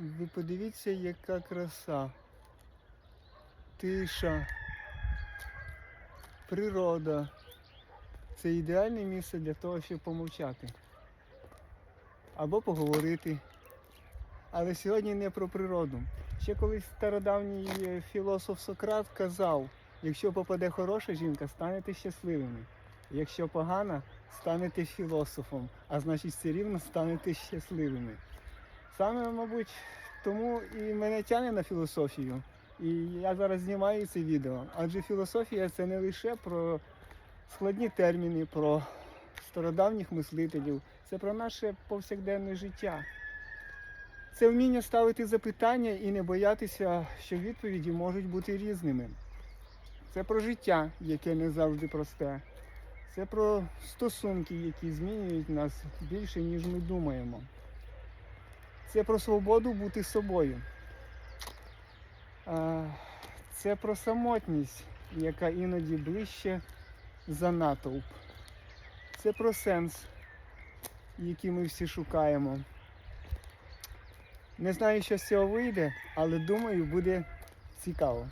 Ви подивіться, яка краса. Тиша. Природа. Це ідеальне місце для того, щоб помовчати. Або поговорити. Але сьогодні не про природу. Ще колись стародавній е, філософ Сократ казав, якщо попаде хороша жінка, станете щасливими. Якщо погана, станете філософом, а значить все рівно станете щасливими. Саме, мабуть, тому і мене тягне на філософію. І я зараз знімаю це відео. Адже філософія це не лише про складні терміни, про стародавніх мислителів, це про наше повсякденне життя. Це вміння ставити запитання і не боятися, що відповіді можуть бути різними. Це про життя, яке не завжди просте. Це про стосунки, які змінюють нас більше, ніж ми думаємо. Це про свободу бути собою. Це про самотність, яка іноді ближче за натовп. Це про сенс, який ми всі шукаємо. Не знаю, що з цього вийде, але думаю, буде цікаво.